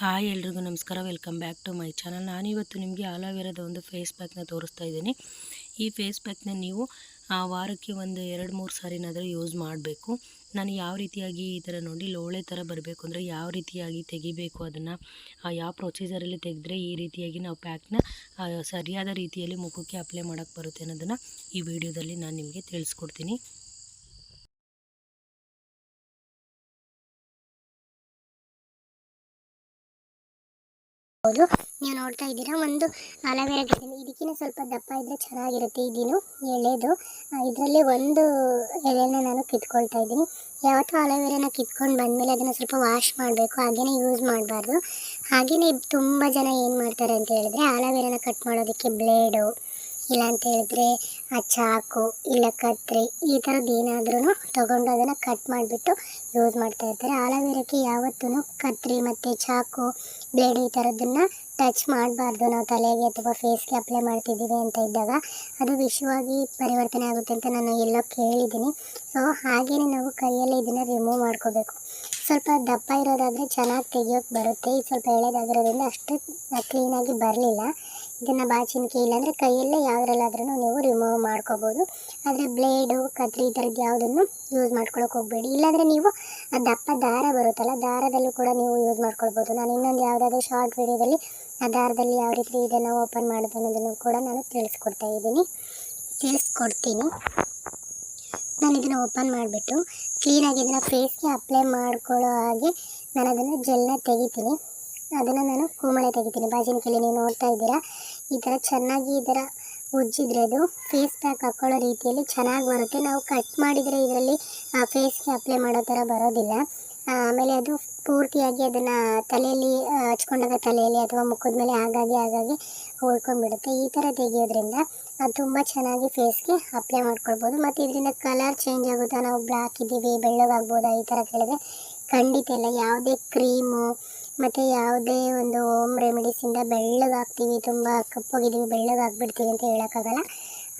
Hi ಎಲ್ರಿಗೂ ನಮಸ್ಕಾರ. Welcome back to my channel. ನಾನಿವತ್ತು ನಿಮಗೆ ಆಲೋವೆರಾದ ಒಂದು ಫೇಸ್ ಪ್ಯಾಕ್ನ ತೋರಿಸ್ತಾ ಇದ್ದೀನಿ. ಈ ಫೇಸ್ ಪ್ಯಾಕ್ನ ನೀವು, ಆ, ವಾರಕ್ಕೆ ಒಂದು ಎರಡು ಮೂರು ಸಾರಿನಾದರೂ ಯೂಸ್ ಮಾಡಬೇಕು. ನಾನು ಯಾವ ರೀತಿಯಾಗಿ ಈ ಥರ ನೋಡಿ, ಲೋಳೆ ಥರ ಬರಬೇಕು ಅಂದರೆ ಯಾವ ರೀತಿಯಾಗಿ ತೆಗಿಬೇಕು ಅದನ್ನು ಯಾವ ಪ್ರೊಸೀಜರಲ್ಲಿ ತೆಗೆದ್ರೆ ಈ ರೀತಿಯಾಗಿ ನಾವು ಪ್ಯಾಕ್ನ ಸರಿಯಾದ ರೀತಿಯಲ್ಲಿ ಮುಖಕ್ಕೆ ಅಪ್ಲೈ ಮಾಡೋಕ್ಕೆ ಬರುತ್ತೆ ಅನ್ನೋದನ್ನು ಈ ವಿಡಿಯೋದಲ್ಲಿ ನಾನು ನಿಮಗೆ ತಿಳಿಸ್ಕೊಡ್ತೀನಿ. ನೀವು ನೋಡ್ತಾ ಇದ್ದೀರಾ, ಒಂದು ಅಲೋವೆರಾ ಗಿಡ ಇದಕ್ಕಿಂತ ಸ್ವಲ್ಪ ದಪ್ಪ ಇದ್ದರೆ ಚೆನ್ನಾಗಿರುತ್ತೆ ಇದಿನು ಎಳೆದು. ಇದರಲ್ಲಿ ಒಂದು ಎಲೆನ ನಾನು ಕಿತ್ಕೊಳ್ತಾ ಇದ್ದೀನಿ. ಯಾವತ್ತೂ ಅಲೋವೆರಾನ ಕಿತ್ಕೊಂಡು ಬಂದಮೇಲೆ ಅದನ್ನು ಸ್ವಲ್ಪ ವಾಶ್ ಮಾಡಬೇಕು ಹಾಗೆಯೇ ಯೂಸ್ ಮಾಡಬಾರ್ದು. ಹಾಗೆಯೇ ತುಂಬ ಜನ ಏನು ಮಾಡ್ತಾರೆ ಅಂತ ಹೇಳಿದ್ರೆ, ಅಲೋವೆರಾನ ಕಟ್ ಮಾಡೋದಕ್ಕೆ ಬ್ಲೇಡು ಇಲ್ಲ ಅಂತ ಹೇಳಿದ್ರೆ, ಆ ಚಾಕು ಇಲ್ಲ ಕತ್ರಿ ಈ ಥರದ್ದು ಏನಾದ್ರೂ ತೊಗೊಂಡು ಅದನ್ನು ಕಟ್ ಮಾಡಿಬಿಟ್ಟು ಯೂಸ್ ಮಾಡ್ತಾ ಇರ್ತಾರೆ. ಆಲವೇರಕ್ಕೆ ಯಾವತ್ತೂ ಕತ್ರಿ ಮತ್ತು ಚಾಕು ಬ್ಲೇಡ್ ಈ ಥರದ್ದನ್ನು ಟಚ್ ಮಾಡಬಾರ್ದು. ನಾವು ತಲೆಗೆ ಅಥವಾ ಫೇಸ್ಗೆ ಅಪ್ಲೈ ಮಾಡ್ತಿದ್ದೀವಿ ಅಂತ ಇದ್ದಾಗ ಅದು ವಿಷವಾಗಿ ಪರಿವರ್ತನೆ ಆಗುತ್ತೆ ಅಂತ ನಾನು ಎಲ್ಲೋ ಕೇಳಿದ್ದೀನಿ. ಸೊ ಹಾಗೆಯೇ ನಾವು ಕೈಯಲ್ಲಿ ಇದನ್ನು ರಿಮೂವ್ ಮಾಡ್ಕೋಬೇಕು. ಸ್ವಲ್ಪ ದಪ್ಪ ಇರೋದಾದರೆ ಚೆನ್ನಾಗಿ ತೆಗಿಯೋಕ್ಕೆ ಬರುತ್ತೆ. ಇದು ಸ್ವಲ್ಪ ಎಳೆದಾಗಿರೋದ್ರಿಂದ ಅಷ್ಟು ಕ್ಲೀನಾಗಿ ಬರಲಿಲ್ಲ. ಇದನ್ನು ಬಾಚಿನಿಕೆ ಇಲ್ಲಾಂದರೆ ಕೈಯಲ್ಲೇ ಯಾವುದ್ರಲ್ಲಾದ್ರೂ ನೀವು ರಿಮೂವ್ ಮಾಡ್ಕೋಬೋದು. ಆದರೆ ಬ್ಲೇಡು ಕತ್ರಿ ಈ ಥರದ್ದು ಯಾವುದನ್ನು ಯೂಸ್ ಮಾಡ್ಕೊಳಕ್ಕೆ ಹೋಗಬೇಡಿ. ಇಲ್ಲಾಂದರೆ ನೀವು ದಪ್ಪ ದಾರ ಬರುತ್ತಲ್ಲ, ದಾರದಲ್ಲೂ ಕೂಡ ನೀವು ಯೂಸ್ ಮಾಡ್ಕೊಳ್ಬೋದು. ನಾನು ಇನ್ನೊಂದು ಯಾವುದಾದ್ರೂ ಶಾರ್ಟ್ ವೀಡಿಯೋದಲ್ಲಿ ಆ ದಾರದಲ್ಲಿ ಯಾವ ರೀತಿ ಇದನ್ನು ಓಪನ್ ಮಾಡೋದು ಅನ್ನೋದನ್ನು ಕೂಡ ನಾನು ತಿಳಿಸ್ಕೊಡ್ತಾ ಇದ್ದೀನಿ. ತಿಳಿಸ್ಕೊಡ್ತೀನಿ. ನಾನು ಇದನ್ನು ಓಪನ್ ಮಾಡಿಬಿಟ್ಟು ಕ್ಲೀನಾಗಿ ಇದನ್ನು ಫೇಸ್ಗೆ ಅಪ್ಲೈ ಮಾಡ್ಕೊಳ್ಳೋ ಹಾಗೆ ನಾನು ಅದನ್ನು ಜೆಲ್ನ ತೆಗಿತೀನಿ. ಅದನ್ನು ನಾನು ಕೋಮಳೆ ತೆಗಿತೀನಿ. ಬಾಜಿನಕೆಲೆ ನೀವು ನೋಡ್ತಾ ಇದ್ದೀರಾ? ಈ ಥರ ಚೆನ್ನಾಗಿ ಈ ಥರ ಉಜ್ಜಿದ್ರೆ ಅದು ಫೇಸ್ ಪ್ಯಾಕ್ ಹಾಕ್ಕೊಳ್ಳೋ ರೀತಿಯಲ್ಲಿ ಚೆನ್ನಾಗಿ ಬರುತ್ತೆ. ನಾವು ಕಟ್ ಮಾಡಿದರೆ ಇದರಲ್ಲಿ ಫೇಸ್ಗೆ ಅಪ್ಲೈ ಮಾಡೋ ಥರ ಬರೋದಿಲ್ಲ. ಆಮೇಲೆ ಅದು ಪೂರ್ತಿಯಾಗಿ ಅದನ್ನು ತಲೆಯಲ್ಲಿ ಹಚ್ಕೊಂಡಾಗ ತಲೆಯಲ್ಲಿ ಅಥವಾ ಮುಖದ ಮೇಲೆ ಆಗಾಗೆ ಆಗಾಗೆ ಉಳ್ಕೊಂಡ್ಬಿಡುತ್ತೆ ಈ ಥರ ತೆಗೆಯೋದ್ರಿಂದ ಅದು ತುಂಬ ಚೆನ್ನಾಗಿ ಫೇಸ್ಗೆ ಅಪ್ಲೈ ಮಾಡ್ಕೊಳ್ಬೋದು. ಮತ್ತು ಇದರಿಂದ ಕಲರ್ ಚೇಂಜ್ ಆಗುತ್ತಾ? ನಾವು ಬ್ಲ್ಯಾಕ್ ಇದ್ದೀವಿ, ಬೆಳ್ಳಗಾಗ್ಬೋದಾ? ಈ ಥರ ಕೇಳಿದ್ರೆ ಖಂಡಿತ ಇಲ್ಲ. ಯಾವುದೇ ಕ್ರೀಮು ಮತ್ತು ಯಾವುದೇ ಒಂದು ಹೋಮ್ ರೆಮಿಡೀಸಿಂದ ಬೆಳ್ಳಗಾಗ್ತೀವಿ, ತುಂಬ ಕಪ್ಪೋಗಿದ್ದೀವಿ, ಬೆಳ್ಳಗಾಗ್ಬಿಡ್ತೀವಿ ಅಂತ ಹೇಳೋಕ್ಕಾಗಲ್ಲ.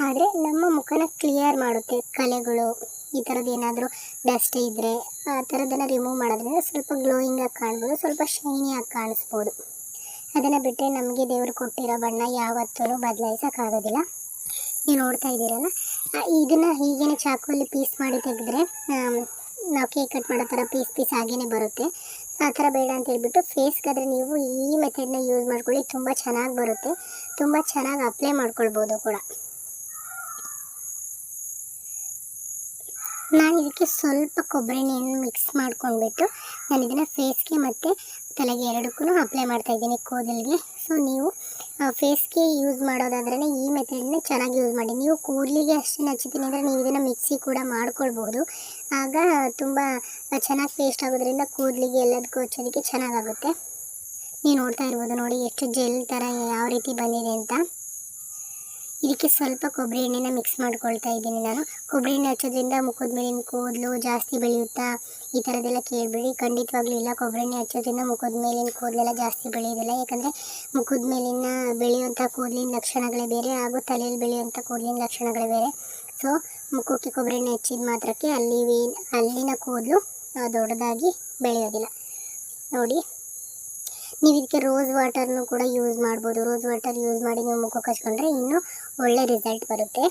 ಆದರೆ ನಮ್ಮ ಮುಖನ ಕ್ಲಿಯರ್ ಮಾಡುತ್ತೆ, ಕಲೆಗಳು, ಈ ಥರದ್ದು ಏನಾದರೂ ಡಸ್ಟ್ ಇದ್ದರೆ ಆ ಥರದ್ದನ್ನು ರಿಮೂವ್ ಮಾಡೋದ್ರಿಂದ ಸ್ವಲ್ಪ ಗ್ಲೋಯಿಂಗಾಗಿ ಕಾಣ್ಬೋದು, ಸ್ವಲ್ಪ ಶೈನಿಯಾಗಿ ಕಾಣಿಸ್ಬೋದು. ಅದನ್ನು ಬಿಟ್ಟರೆ ನಮಗೆ ದೇವರು ಕೊಟ್ಟಿರೋ ಬಣ್ಣ ಯಾವತ್ತೂ ಬದಲಾಯಿಸೋಕ್ಕಾಗೋದಿಲ್ಲ. ನೀವು ನೋಡ್ತಾ ಇದ್ದೀರಲ್ಲ? ಇದನ್ನು ಹೀಗೇ ಚಾಕುವಲ್ಲಿ ಪೀಸ್ ಮಾಡಿ ತೆಗೆದ್ರೆ ನಾವು ಕೇಕ್ ಕಟ್ ಮಾಡೋ ಥರ ಪೀಸ್ ಪೀಸ್ ಹಾಗೇ ಬರುತ್ತೆ. ಆ ಥರ ಬೇಡ ಅಂತ ಹೇಳ್ಬಿಟ್ಟು ಫೇಸ್ಗಾದರೆ ನೀವು ಈ ಮೆಥಡ್ನ ಯೂಸ್ ಮಾಡ್ಕೊಳ್ಳಿ. ತುಂಬ ಚೆನ್ನಾಗಿ ಬರುತ್ತೆ. ತುಂಬ ಚೆನ್ನಾಗಿ ಅಪ್ಲೈ ಮಾಡ್ಕೊಳ್ಬೋದು ಕೂಡ. ನಾನು ಇದಕ್ಕೆ ಸ್ವಲ್ಪ ಕೊಬ್ಬರಿ ಎಣ್ಣೆಯನ್ನು ಮಿಕ್ಸ್ ಮಾಡ್ಕೊಂಡ್ಬಿಟ್ಟು ನಾನು ಇದನ್ನು ಫೇಸ್ಗೆ ಮತ್ತು ತಲೆಗೆ ಎರಡಕ್ಕೂ ಅಪ್ಲೈ ಮಾಡ್ತಾ ಇದ್ದೀನಿ, ಕೂದಲಿಗೆ. ಸೊ ನೀವು ಫೇಸ್ಗೆ ಯೂಸ್ ಮಾಡೋದಾದ್ರೆ ಈ ಮೆಥಡನ್ನ ಚೆನ್ನಾಗಿ ಯೂಸ್ ಮಾಡಿ. ನೀವು ಕೂದಲಿಗೆ ಅಷ್ಟೇ ನಚ್ಚುತ್ತೀನಿ ಅಂದರೆ ನೀವು ಇದನ್ನು ಮಿಕ್ಸಿ ಕೂಡ ಮಾಡ್ಕೊಳ್ಬೋದು. ಆಗ ತುಂಬ ಚೆನ್ನಾಗಿ ಪೇಸ್ಟ್ ಆಗೋದ್ರಿಂದ ಕೂದಲಿಗೆ ಎಲ್ಲದಕ್ಕೂ ಹಚ್ಚೋದಕ್ಕೆ ಚೆನ್ನಾಗಾಗುತ್ತೆ. ನೀವು ನೋಡ್ತಾ ಇರ್ಬೋದು ನೋಡಿ ಎಷ್ಟು ಜೆಲ್ ಥರ ಯಾವ ರೀತಿ ಬಂದಿದೆ ಅಂತ. ಇದಕ್ಕೆ ಸ್ವಲ್ಪ ಕೊಬ್ಬರಿ ಎಣ್ಣೆನ ಮಿಕ್ಸ್ ಮಾಡ್ಕೊಳ್ತಾ ಇದ್ದೀನಿ ನಾನು. ಕೊಬ್ಬರಿ ಎಣ್ಣೆ ಹಚ್ಚೋದ್ರಿಂದ ಮುಖದ ಮೇಲಿನ ಕೂದಲು ಜಾಸ್ತಿ ಬೆಳೆಯುತ್ತಾ? ಈ ಥರದ್ದೆಲ್ಲ ಕೇಳಬೇಡಿ. ಖಂಡಿತವಾಗ್ಲೂ ಇಲ್ಲ. ಕೊಬ್ಬರಿ ಎಣ್ಣೆ ಹಚ್ಚೋದ್ರಿಂದ ಮುಖದ ಮೇಲಿನ ಕೂದಲೆಲ್ಲ ಜಾಸ್ತಿ ಬೆಳೆಯೋದಿಲ್ಲ ಯಾಕಂದರೆ ಮುಖದ ಮೇಲಿನ ಬೆಳೆಯುವಂಥ ಕೂದಲಿನ ಲಕ್ಷಣಗಳೇ ಬೇರೆ ಹಾಗೂ ತಲೆಯಲ್ಲಿ ಬೆಳೆಯುವಂಥ ಕೂದಲಿನ ಲಕ್ಷಣಗಳೇ ಬೇರೆ. ಸೊ ಮುಖಕ್ಕೆ ಕೊಬ್ಬರಿ ಎಣ್ಣೆ ಹಚ್ಚಿದ ಮಾತ್ರಕ್ಕೆ ಅಲ್ಲಿ ಅಲ್ಲಿನ ಕೂದಲು ದೊಡ್ಡದಾಗಿ ಬೆಳೆಯೋದಿಲ್ಲ. ನೋಡಿ. ನೀವು ಇದಕ್ಕೆ ರೋಸ್ ವಾಟರ್ನು ಕೂಡ ಯೂಸ್ ಮಾಡ್ಬೋದು. ರೋಸ್ ವಾಟರ್ ಯೂಸ್ ಮಾಡಿ ನೀವು ಮುಖಕ್ಕೆ ಕಚ್ಕೊಂಡ್ರೆ ಇನ್ನೂ ಒಳ್ಳೆ ರಿಸಲ್ಟ್ ಬರುತ್ತೆ.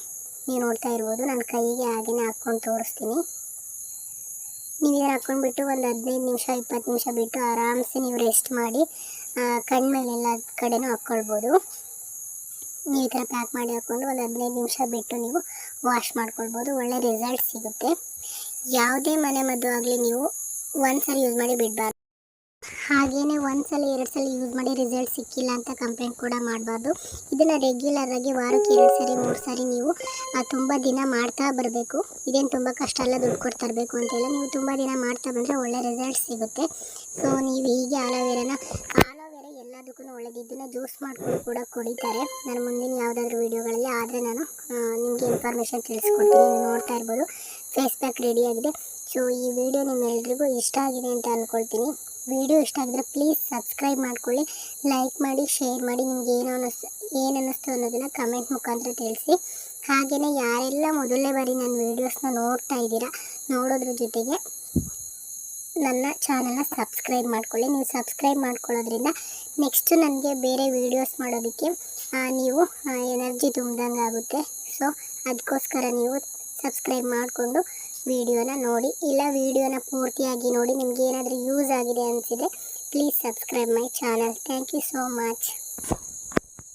ನೀವು ನೋಡ್ತಾ ಇರ್ಬೋದು, ನಾನು ಕೈಗೆ ಹಾಗೆಯೇ ಹಾಕ್ಕೊಂಡು ತೋರಿಸ್ತೀನಿ. ನೀವು ಇದನ್ನು ಹಾಕ್ಕೊಂಡ್ಬಿಟ್ಟು ಒಂದು ಹದಿನೈದು ನಿಮಿಷ, ಇಪ್ಪತ್ತು ನಿಮಿಷ ಬಿಟ್ಟು ಆರಾಮ್ಸೆ ನೀವು ರೆಸ್ಟ್ ಮಾಡಿ ಕಣ್ಮೇಲೆಲ್ಲ ಕಡೆನೂ ಹಾಕ್ಕೊಳ್ಬೋದು. ನೀವು ಈ ಥರ ಪ್ಯಾಕ್ ಮಾಡಿ ಹಾಕ್ಕೊಂಡು ಒಂದು ಹದಿನೈದು ನಿಮಿಷ ಬಿಟ್ಟು ನೀವು ವಾಶ್ ಮಾಡ್ಕೊಳ್ಬೋದು. ಒಳ್ಳೆ ರಿಸಲ್ಟ್ ಸಿಗುತ್ತೆ. ಯಾವುದೇ ಮನೆ ಮದ್ದು ಆಗಲಿ ನೀವು ಒಂದು ಸರಿ ಯೂಸ್ ಮಾಡಿ ಬಿಡಬಾರ್ದು. ಹಾಗೆಯೇ ಒಂದು ಸಲ ಎರಡು ಸಲ ಯೂಸ್ ಮಾಡಿ ರಿಸಲ್ಟ್ ಸಿಕ್ಕಿಲ್ಲ ಅಂತ ಕಂಪ್ಲೇಂಟ್ ಕೂಡ ಮಾಡಬಾರ್ದು. ಇದನ್ನು ರೆಗ್ಯುಲರ್ ಆಗಿ ವಾರಕ್ಕೆ ಎರಡು ಸರಿ, ಮೂರು ಸಾರಿ ನೀವು ತುಂಬ ದಿನ ಮಾಡ್ತಾ ಬರಬೇಕು. ಇದೇನು ತುಂಬ ಕಷ್ಟ ಅಲ್ಲ, ದುಡ್ಡು ಕೊಡ್ತಾ ಇರಬೇಕು ಅಂತೆಲ್ಲ ನೀವು ತುಂಬ ದಿನ ಮಾಡ್ತಾ ಬಂದರೆ ಒಳ್ಳೆ ರಿಸಲ್ಟ್ ಸಿಗುತ್ತೆ. ಸೊ ನೀವು ಹೀಗೆ ಆಲೋವೆರಾನ, ಆಲೋವೆರಾ ಎಲ್ಲದಕ್ಕೂ ಒಳ್ಳೆದಿದ್ದನ್ನು ಜ್ಯೂಸ್ ಮಾಡಿಕೊಂಡು ಕೂಡ ಕುಡಿತಾರೆ. ನಾನು ಮುಂದಿನ ಯಾವುದಾದ್ರೂ ವೀಡಿಯೋಗಳಲ್ಲಿ, ಆದರೆ ನಾನು ನಿಮಗೆ ಇನ್ಫಾರ್ಮೇಷನ್ ತಿಳಿಸ್ಕೊಡ್ತೀನಿ. ನೀವು ನೋಡ್ತಾ ಇರ್ಬೋದು. ಫೇಸ್ ಪ್ಯಾಕ್ ರೆಡಿಯಾಗಿದೆ ಸೊ ಈ ವಿಡಿಯೋ ನಿಮ್ಮೆಲ್ರಿಗೂ ಇಷ್ಟ ಆಗಿದೆ ಅಂತ ಅಂದ್ಕೊಳ್ತೀನಿ ವಿಡಿಯೋ ಇಷ್ಟ ಆಗಿದ್ರೆ ಪ್ಲೀಸ್ ಸಬ್ಸ್ಕ್ರೈಬ್ ಮಾಡ್ಕೊಳ್ಳಿ ಲೈಕ್ ಮಾಡಿ ಶೇರ್ ಮಾಡಿ, ನಿಮ್ಗೆ ಏನು ಅನ್ನಿಸ್ ಏನು ಅನ್ನಿಸ್ತು ಅನ್ನೋದನ್ನು ಕಮೆಂಟ್ ಮುಖಾಂತರ ತಿಳಿಸಿ. ಹಾಗೆಯೇ ಯಾರೆಲ್ಲ ಮೊದಲನೇ ಬಾರಿ ನನ್ನ ವೀಡಿಯೋಸ್ನ ನೋಡ್ತಾ ಇದ್ದೀರಾ, ನೋಡೋದ್ರ ಜೊತೆಗೆ ನನ್ನ ಚಾನಲ್ನ ಸಬ್ಸ್ಕ್ರೈಬ್ ಮಾಡ್ಕೊಳ್ಳಿ. ನೀವು ಸಬ್ಸ್ಕ್ರೈಬ್ ಮಾಡ್ಕೊಳ್ಳೋದ್ರಿಂದ ನೆಕ್ಸ್ಟು ನನಗೆ ಬೇರೆ ವೀಡಿಯೋಸ್ ಮಾಡೋದಕ್ಕೆ ನೀವು ಎನರ್ಜಿ ತುಂಬ್ದಂಗೆ ಆಗುತ್ತೆ ಸೊ ಅದಕ್ಕೋಸ್ಕರ ನೀವು ಸಬ್ಸ್ಕ್ರೈಬ್ ಮಾಡಿಕೊಂಡು ವಿಡಿಯೋನ ನೋಡಿ ಇಲ್ಲ ವಿಡಿಯೋನ ಪೂರ್ತಿಯಾಗಿ ನೋಡಿ ನಿಮ್ಗೆ ಏನಾದರೂ ಯೂಸ್ ಆಗಿದೆ ಅನಿಸಿದರೆ please subscribe my channel thank you so much